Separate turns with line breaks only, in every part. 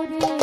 रे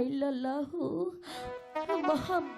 ইল্লাল্লাহু